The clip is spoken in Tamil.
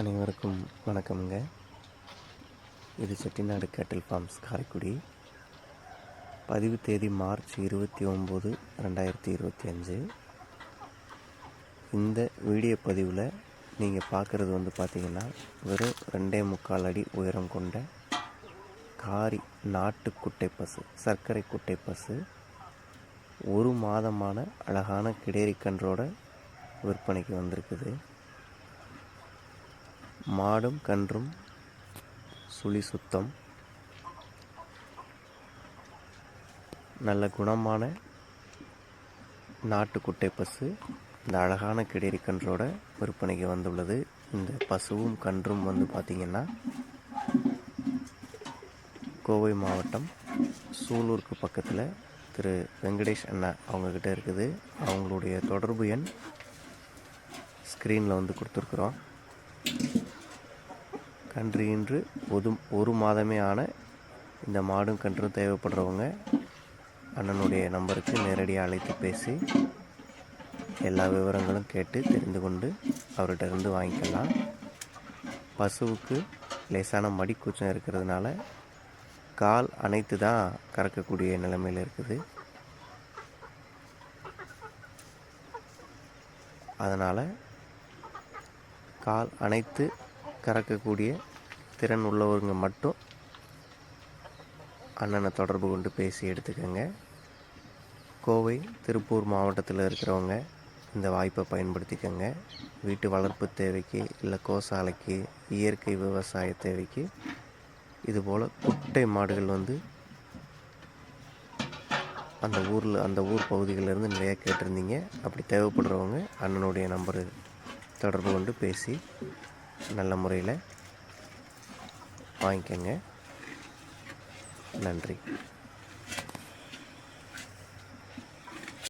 அனைவருக்கும் வணக்கமுங்க. இது செட்டிநாடு கேட்டில் ஃபார்ம்ஸ் காரைக்குடி. பதிவு தேதி மார்ச் இருபத்தி ஒம்பது ரெண்டாயிரத்தி இருபத்தி அஞ்சு. இந்த வீடியோ பதிவில் நீங்கள் பார்க்குறது வந்து பார்த்தீங்கன்னா வெறும் ரெண்டே முக்கால் அடி உயரம் கொண்ட காரி நாட்டு குட்டை பசு சர்க்கரை குட்டை பசு ஒரு மாதமான அழகான கிடேரி கன்றோட விற்பனைக்கு வந்திருக்குது. மாடும் கன்றும் சுழி சுத்தம். நல்ல குணமான நாட்டுக்குட்டை பசு. இந்த அழகான கிடேரி கன்றோட விற்பனைக்கு வந்துள்ளது. இந்த பசுவும் கன்றும் வந்து பார்த்திங்கன்னா கோவை மாவட்டம் சூலூருக்கு பக்கத்தில் திரு வெங்கடேஷ் அண்ணா அவங்கக்கிட்ட இருக்குது. அவங்களுடைய தொடர்பு எண் ஸ்க்ரீனில் வந்து கொடுத்துருக்குறோம். கன்று இன்று ஒரு ஒரு மாதமே ஆன இந்த மாடும் கன்றும் தேவைப்படுறவங்க அண்ணனுடைய நம்பருக்கு நேரடியாக அழைத்து பேசி எல்லா விவரங்களும் கேட்டு தெரிந்து கொண்டு அவர்கிட்ட இருந்து வாங்கிக்கலாம். பசுவுக்கு லேசான மடிக்கூச்சம் இருக்கிறதுனால கால் அனைத்து தான் கறக்கக்கூடிய நிலைமையில் இருக்குது. அதனால் கால் அனைத்து கறக்கக்கூடிய திறன் உள்ளவங்க மட்டும் அண்ணனை தொடர்பு கொண்டு பேசி எடுத்துக்கோங்க. கோவை திருப்பூர் மாவட்டத்தில் இருக்கிறவங்க இந்த வாய்ப்பை பயன்படுத்திக்கோங்க. வீட்டு வளர்ப்பு தேவைக்கு இல்லை கோசாலைக்கு இயற்கை விவசாய தேவைக்கு இதுபோல் குட்டை மாடுகள் வந்து அந்த ஊரில் அந்த ஊர் பகுதிகளிலேருந்து நிறையா கேட்டிருந்தீங்க. அப்படி தேவைப்படுறவங்க அண்ணனுடைய நம்பரு தொடர்பு கொண்டு பேசி நல்ல முறையில் வாங்கிக்கோங்க. நன்றி.